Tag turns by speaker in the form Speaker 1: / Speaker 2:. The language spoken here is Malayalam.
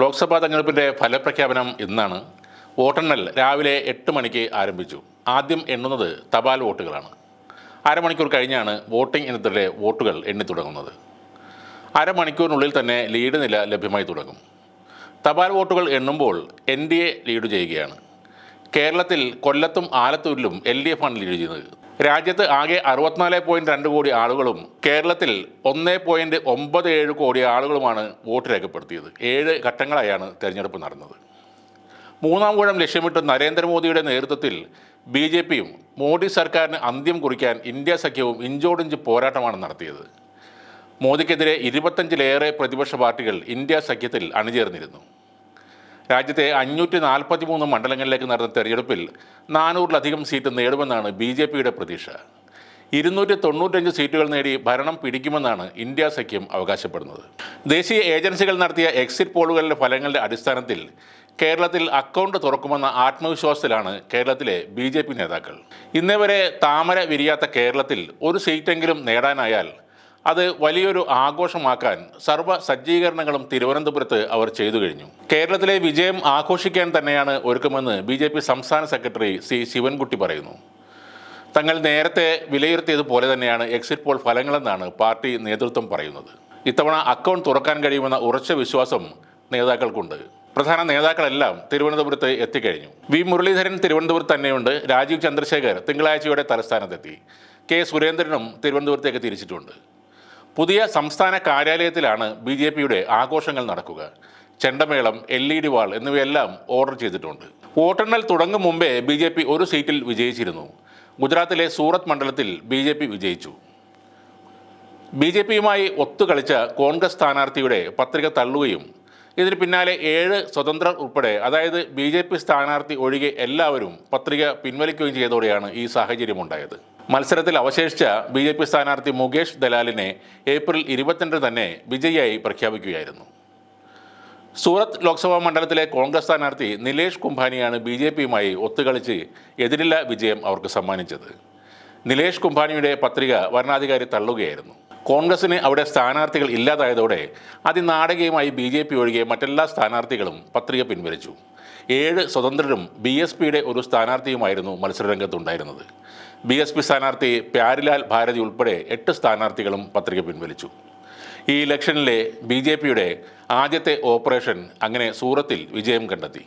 Speaker 1: ലോക്സഭാ തെരഞ്ഞെടുപ്പിന്റെ ഫലപ്രഖ്യാപനം ഇന്നാണ്. വോട്ടെണ്ണൽ രാവിലെ എട്ട് മണിക്ക് ആരംഭിച്ചു. ആദ്യം എണ്ണുന്നത് തപാൽ വോട്ടുകളാണ്. അരമണിക്കൂർ കഴിഞ്ഞാണ് വോട്ടിംഗ് ഇനത്തിലെ വോട്ടുകൾ എണ്ണി തുടങ്ങുന്നത്. അരമണിക്കൂറിനുള്ളിൽ തന്നെ ലീഡ് നില ലഭ്യമായി തുടങ്ങും. തപാൽ വോട്ടുകൾ എണ്ണുമ്പോൾ എൻ ഡി എ ലീഡ് ചെയ്യുകയാണ്. കേരളത്തിൽ കൊല്ലത്തും ആലത്തൂരിലും എൽ ഡി എഫ് ആണ് ലീഡ് ചെയ്യുന്നത്. രാജ്യത്ത് ആകെ അറുപത്തിനാല് പോയിന്റ് രണ്ട് കോടി ആളുകളും കേരളത്തിൽ ഒന്ന് പോയിന്റ് ഒമ്പത് ഏഴ് കോടി ആളുകളുമാണ് വോട്ട് രേഖപ്പെടുത്തിയത്. ഏഴ് ഘട്ടങ്ങളായാണ് തെരഞ്ഞെടുപ്പ് നടന്നത്. മൂന്നാം ഊഴം ലക്ഷ്യമിട്ട് നരേന്ദ്രമോദിയുടെ നേതൃത്വത്തിൽ ബി ജെ പിയും മോദി സർക്കാരിന് അന്ത്യം കുറിക്കാൻ ഇന്ത്യ സഖ്യവും ഇഞ്ചോടിഞ്ച് പോരാട്ടമാണ് നടത്തിയത്. മോദിക്കെതിരെ ഇരുപത്തഞ്ചിലേറെ പ്രതിപക്ഷ പാർട്ടികൾ ഇന്ത്യ സഖ്യത്തിൽ അണിചേർന്നിരുന്നു. രാജ്യത്തെ അഞ്ഞൂറ്റി നാൽപ്പത്തി മൂന്ന് മണ്ഡലങ്ങളിലേക്ക് നടന്ന തെരഞ്ഞെടുപ്പിൽ നാനൂറിലധികം സീറ്റ് നേടുമെന്നാണ് ബി ജെ പിയുടെ പ്രതീക്ഷ. ഇരുന്നൂറ്റി തൊണ്ണൂറ്റഞ്ച് സീറ്റുകൾ നേടി ഭരണം പിടിക്കുമെന്നാണ് ഇന്ത്യ സഖ്യം അവകാശപ്പെടുന്നത്. ദേശീയ ഏജൻസികൾ നടത്തിയ എക്സിറ്റ് പോളുകളുടെ ഫലങ്ങളുടെ അടിസ്ഥാനത്തിൽ കേരളത്തിൽ അക്കൗണ്ട് തുറക്കുമെന്ന ആത്മവിശ്വാസത്തിലാണ് കേരളത്തിലെ ബി നേതാക്കൾ. ഇന്നേ താമര വിരിയാത്ത കേരളത്തിൽ ഒരു സീറ്റെങ്കിലും നേടാനായാൽ അത് വലിയൊരു ആഘോഷമാക്കാൻ സർവ സജ്ജീകരണങ്ങളും തിരുവനന്തപുരത്ത് അവർ ചെയ്തു കഴിഞ്ഞു. കേരളത്തിലെ വിജയം ആഘോഷിക്കാൻ തന്നെയാണ് ഒരുക്കമെന്ന് ബി ജെ പി സംസ്ഥാന സെക്രട്ടറി സി ശിവൻകുട്ടി പറയുന്നു. തങ്ങൾ നേരത്തെ വിലയിരുത്തിയതുപോലെ തന്നെയാണ് എക്സിറ്റ് പോൾ ഫലങ്ങളെന്നാണ് പാർട്ടി നേതൃത്വം പറയുന്നത്. ഇത്തവണ അക്കൗണ്ട് തുറക്കാൻ കഴിയുമെന്ന ഉറച്ച വിശ്വാസം നേതാക്കൾക്കുണ്ട്. പ്രധാന നേതാക്കളെല്ലാം തിരുവനന്തപുരത്ത് എത്തിക്കഴിഞ്ഞു. വി മുരളീധരൻ തിരുവനന്തപുരത്ത് തന്നെയുണ്ട്. രാജീവ് ചന്ദ്രശേഖർ തിങ്കളാഴ്ചയുടെ തലസ്ഥാനത്തെത്തി. കെ സുരേന്ദ്രനും തിരുവനന്തപുരത്തേക്ക് തിരിച്ചിട്ടുണ്ട്. പുതിയ സംസ്ഥാന കാര്യാലയത്തിലാണ് ബി ജെ പിയുടെ ആഘോഷങ്ങൾ നടക്കുക. ചെണ്ടമേളം എൽ ഇ ഡി വാൾ എന്നിവയെല്ലാം ഓർഡർ ചെയ്തിട്ടുണ്ട്. വോട്ടെണ്ണൽ തുടങ്ങും മുമ്പേ ബി ജെ പി ഒരു സീറ്റിൽ വിജയിച്ചിരുന്നു. ഗുജറാത്തിലെ സൂറത്ത് മണ്ഡലത്തിൽ ബി ജെ പി വിജയിച്ചു. ബി ജെ പിയുമായി ഒത്തുകളിച്ച കോൺഗ്രസ് സ്ഥാനാർത്ഥിയുടെ പത്രിക തള്ളുകയും ഇതിന് പിന്നാലെ ഏഴ് സ്വതന്ത്രർ ഉൾപ്പെടെ അതായത് ബി ജെ പി സ്ഥാനാർത്ഥി ഒഴികെ എല്ലാവരും പത്രിക പിൻവലിക്കുകയും ചെയ്തതോടെയാണ് ഈ സാഹചര്യമുണ്ടായത്. മത്സരത്തിൽ അവശേഷിച്ച ബി ജെ പി സ്ഥാനാർത്ഥി മുകേഷ് ദലാലിനെ ഏപ്രിൽ ഇരുപത്തിരണ്ട് തന്നെ വിജയിയായി പ്രഖ്യാപിക്കുകയായിരുന്നു. സൂറത്ത് ലോക്സഭാ മണ്ഡലത്തിലെ കോൺഗ്രസ് സ്ഥാനാർത്ഥി നിലേഷ് കുംഭാനിയാണ് ബി ജെ പിയുമായി ഒത്തുകളിച്ച് എതിരില്ല വിജയം അവർക്ക് സമ്മാനിച്ചത്. നിലേഷ് കുംഭാനിയുടെ പത്രിക വരണാധികാരി തള്ളുകയായിരുന്നു. കോൺഗ്രസിന് അവിടെ സ്ഥാനാർത്ഥികൾ ഇല്ലാതായതോടെ അതിനാടകീയമായി ബി ജെ പി ഒഴികെ മറ്റെല്ലാ സ്ഥാനാർത്ഥികളും പത്രിക പിൻവലിച്ചു. ഏഴ് സ്വതന്ത്രരും ബി എസ് പിയുടെ ഒരു സ്ഥാനാർത്ഥിയുമായിരുന്നു മത്സരരംഗത്തുണ്ടായിരുന്നത്. ബി എസ് പി സ്ഥാനാർത്ഥി പ്യാരിലാൽ ഭാരതി ഉൾപ്പെടെ എട്ട് സ്ഥാനാർത്ഥികളും പത്രിക പിൻവലിച്ചു. ഈ ഇലക്ഷനിലെ ബി ജെ പിയുടെ ആദ്യത്തെ ഓപ്പറേഷൻ അങ്ങനെ സൂറത്തിൽ വിജയം കണ്ടെത്തി.